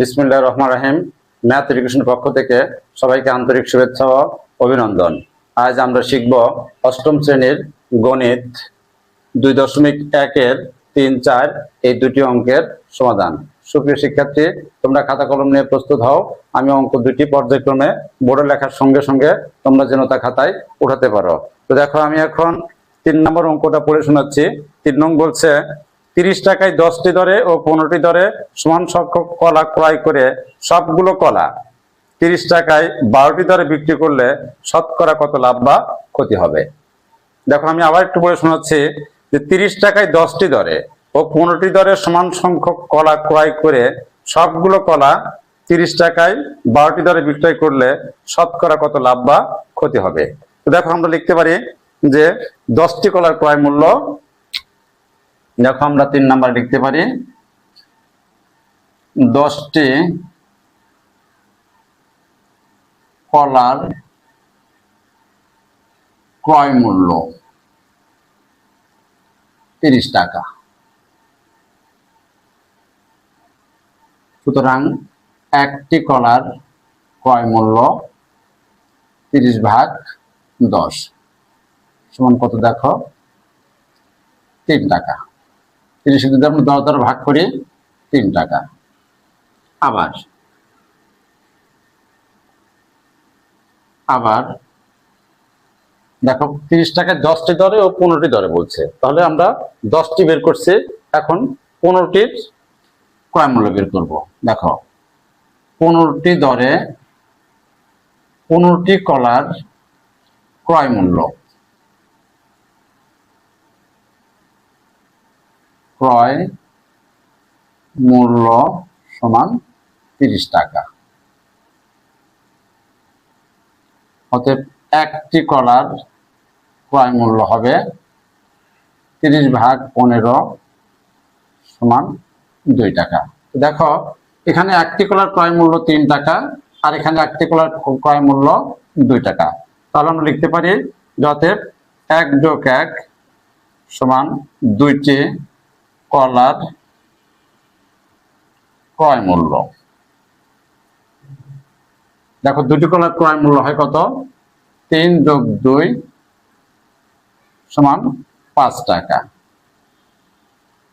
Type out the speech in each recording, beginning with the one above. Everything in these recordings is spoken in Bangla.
বিসমিল্লাহ রহমান রাহিম। ম্যাথ এডুকেশন পক্ষ থেকে সবাইকে আন্তরিক শুভেচ্ছা ও অভিনন্দন। আজ আমরা শিখব অষ্টম শ্রেণির গণিত দুই দশমিক একের তিন চার এই দুটি অঙ্কের সমাধান। সুপ্রিয় শিক্ষার্থী, তোমরা খাতা কলম নিয়ে প্রস্তুত হও। আমি অঙ্ক দুটি পর্যায়ক্রমে বোর্ডে লেখার সঙ্গে সঙ্গে তোমরা যেন তা খাতায় উঠাতে পারো। তো দেখো, আমি এখন তিন নম্বর অঙ্কটা পড়ে শোনাচ্ছি। তিন নং বলছে তিরিশ টাকায় দশটি দরে ও পনেরোটি দরে সমান সংখ্যক কলা ক্রয় করে সবগুলো কলা তিরিশ টাকায় বারোটি দরে বিক্রি করলে শতকরা কত লাভ বা ক্ষতি হবে? দেখো, আমি আবার একটু বলে শোনাচ্ছি যে তিরিশ টাকায় দশটি দরে ও পনেরোটি দরে সমান সংখ্যক কলা ক্রয় করে সবগুলো কলা তিরিশ টাকায় বারোটি দরে বিক্রয় করলে শতকরা কত লাভ বা ক্ষতি হবে? দেখো, আমরা লিখতে পারি যে দশটি কলার ক্রয় মূল্য দেখো আমরা তিন নাম্বার লিখতে পারি। দশটি কলার ক্রয় মূল্য তিরিশ টাকা। সুতরাং একটি কলার ক্রয় মূল্য তিরিশ ভাগ দশ। সমান কত দেখো? তিন টাকা। তিরিশ যদি আমরা দশ দ্বারা ভাগ করি তিন টাকা। আবার আবার, দেখো, তিরিশ টাকায় দশটি দরে ও পনেরোটি দরে বলছে। তাহলে আমরা দশটি বের করছি, এখন পনেরোটির ক্রয় মূল্য বের করব। দেখো, পনেরোটি দরে পনেরোটি কলার ক্রয় মূল্য। ক্রয় মূল্য সমান তিরিশ টাকা। অতএব একটি কলার ক্রয় মূল্য হবে তিরিশ ভাগ পনেরো সমান দুই টাকা। দেখো, এখানে একটি কলার ক্রয় মূল্য তিন টাকা, আর এখানে একটি কলার ক্রয় মূল্য দুই টাকা। তাহলে আমরা লিখতে পারি অতএব এক যোগ এক সমান দুইটি কলার ক্রয় মূল্য। দেখো, দুটি কলার ক্রয় মূল্য হয় কত? তিন যোগ দুই সমান পাঁচ টাকা।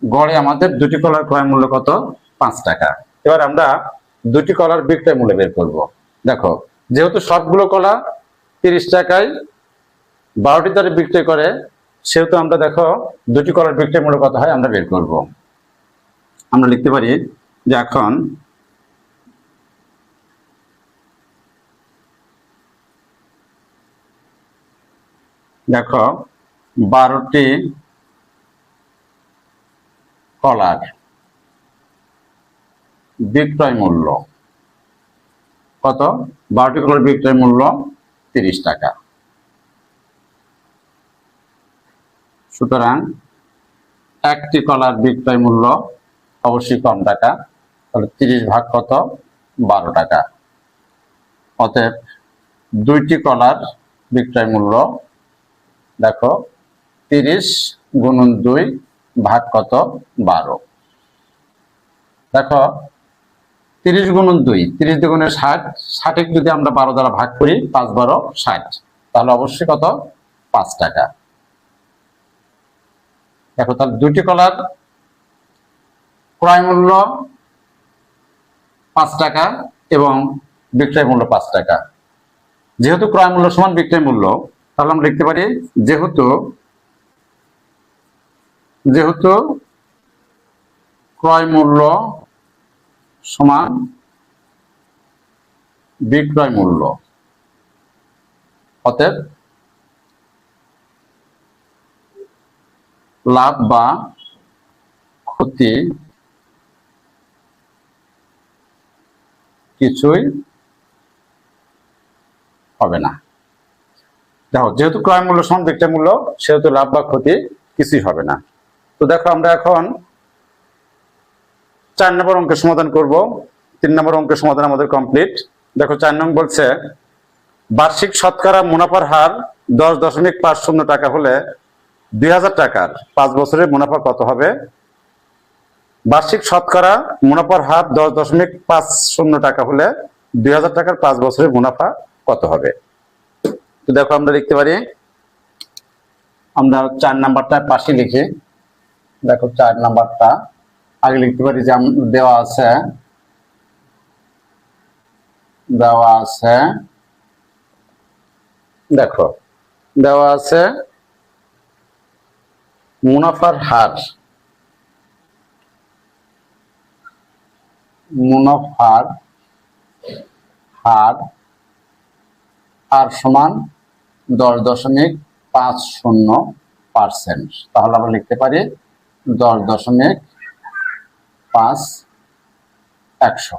গড়ে আমাদের দুটি কলার ক্রয় মূল্য কত? পাঁচ টাকা। এবার আমরা দুটি কলার বিক্রয় মূল্য বের করব। দেখো, যেহেতু সবগুলো কলা তিরিশ টাকায় বারোটি দরে বিক্রয় করে সেহেতু আমরা দেখো দুটি কলার বিক্রয় মূল্য কত হয়, আমরা বের করব। আমরা লিখতে পারি যে এখন দেখো বারোটি কলার বিক্রয় মূল্য। কত? বারোটি কলার বিক্রয় মূল্য তিরিশ টাকা। সুতরাং একটি কলার বিক্রয় মূল্য অবশ্যই কম টাকা, তাহলে তিরিশ ভাগ কত? বারো টাকা। অতএব দুইটি কলার বিক্রয় মূল্য, দেখো, তিরিশ গুণন দুই ভাগ কত? বারো। দেখো, তিরিশ গুণন দুই, তিরিশ দুগুণে ষাট ষাটে যদি আমরা বারো দ্বারা ভাগ করি, পাঁচ বারো ষাট, তাহলে অবশ্যই কত? পাঁচ টাকা। দেখো তাহলে দুইটি কলার ক্রয় মূল্য পাঁচ টাকা এবং বিক্রয় মূল্য পাঁচ টাকা। যেহেতু ক্রয় মূল্য সমান বিক্রয় মূল্য, তাহলে আমরা লিখতে পারি যেহেতু যেহেতু ক্রয় মূল্য সমান বিক্রয় মূল্য। অতএব লাভ বা ক্ষতি কিছুই হবে না। দেখো, যেহেতু ক্রয় মূল্য বিক্রয় মূল্য, সেহেতু লাভ বা ক্ষতি কিছুই হবে না। তো দেখো, আমরা এখন চার নম্বর অঙ্কের সমাধান করব। তিন নম্বর অঙ্কের সমাধান আমাদের কমপ্লিট দেখো, চার নং বলছে, বার্ষিক শতকরা মুনাফার হার দশ দশমিক পাঁচ শূন্য টাকা হলে দুই হাজার টাকার পাঁচ বছরের মুনাফা কত হবে? বার্ষিক শতকরা মুনাফার হার দশ দশমিক পাঁচ শূন্য টাকা হলে দুই হাজার টাকার পাঁচ বছরের মুনাফা কত হবে? তো দেখো আমরা লিখতে পারি। আমরা চার নাম্বারটা পাশে লিখি। দেখো চার নাম্বারটা। আগে লিখতে পারি যে দেওয়া আছে। দেওয়া আছে। দেখো, দেওয়া আছে মুনাফার হার। মুনাফার হার আর সমান দশ দশমিক পাঁচ শূন্য পার্সেন্ট। তাহলে আমরা লিখতে পারি দশ দশমিক পাঁচ একশো।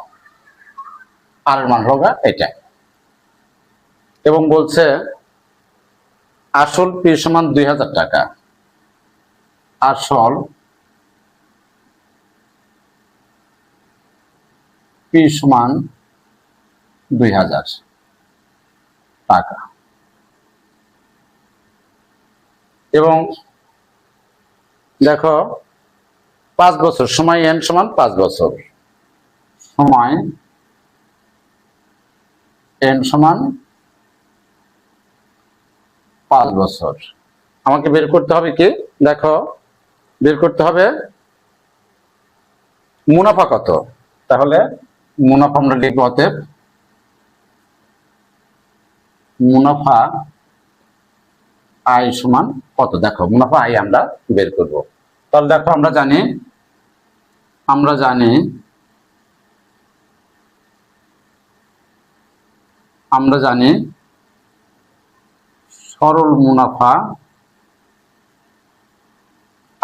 আর মান হলো এটা। এবং বলছে, আসল পি সমান দুই হাজার টাকা। আসল পি সমান দুই হাজার টাকা। এবং দেখো, পাঁচ বছর, সময় এন সমান পাঁচ বছর। সময় এন সমান পাঁচ বছর। আমাকে বের করতে হবে কি? দেখো বের করতে হবে। মুনাফা কত? তাহলে মুনাফা আমরা লিখব অতএব মুনাফা আয় সমান কত? দেখো, মুনাফা আয় আমরা বের করব। তাহলে দেখো, আমরা জানি আমরা জানি আমরা জানি সরল মুনাফা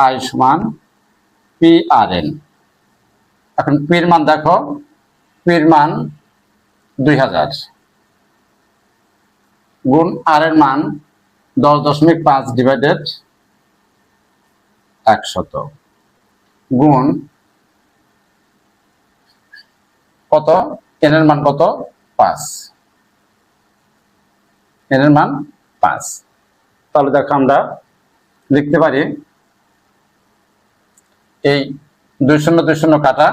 আয় সমান পি আর এন এখন পির মান দেখো। পির মান দুই হাজার। গুণ আর এর মান দশ দশমিক পাঁচ ডিভাইডেড একশত। গুণ কত? এন এর মান কত? পাঁচ। এন এর মান পাঁচ। তাহলে দেখো আমরা লিখতে পারি এই দুই শূন্য দুই শূন্য কাটা,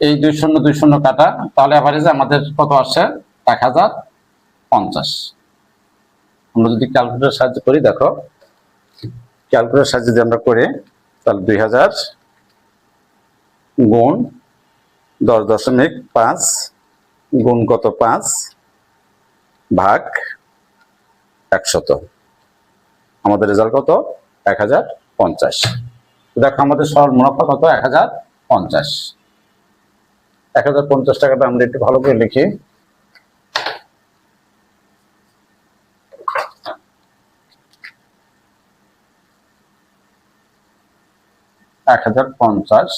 এই দুই শূন্য দুই শূন্য কাটা, তাহলে অ্যাভারেজে আমাদের কত আসছে? এক হাজার পঞ্চাশ। আমরা যদি ক্যালকুলেটার সাহায্য করি, দেখো ক্যালকুলেটার সাহায্যে যদি আমরা করি, তাহলে দুই হাজার গুণ দশ দশমিক পাঁচ গুণ কত পাঁচ? ভাগ একশত। আমাদের রেজাল্ট কত? এক হাজার পঞ্চাশ। দেখো আমাদের সরল মুনাফা কত? এক হাজার পঞ্চাশ। এক হাজার পঞ্চাশ টাকাটা আমরা একটু ভালো করে লিখি। এক হাজার পঞ্চাশ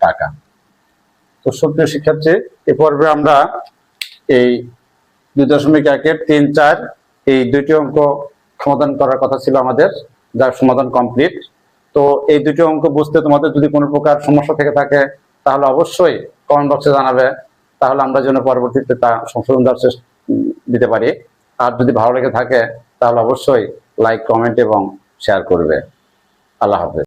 টাকা। তো সুপ্রিয় শিক্ষার্থী, এ পর্বে আমরা এই দুই দশমিক একের তিন চার এই দুইটি অঙ্ক সমাধান করার কথা ছিল আমাদের। যার সমাধান কমপ্লিট তো এই দুটি অঙ্ক বুঝতে তোমাদের যদি কোনো প্রকার সমস্যা থেকে থাকে, তাহলে অবশ্যই কমেন্ট বক্সে জানাবে। তাহলে আমরা যেন পরবর্তীতে তা সংশোধন দেওয়ার দিতে পারি। আর যদি ভালো লেগে থাকে, তাহলে অবশ্যই লাইক কমেন্ট এবং শেয়ার করবে। আল্লাহ হাফেজ।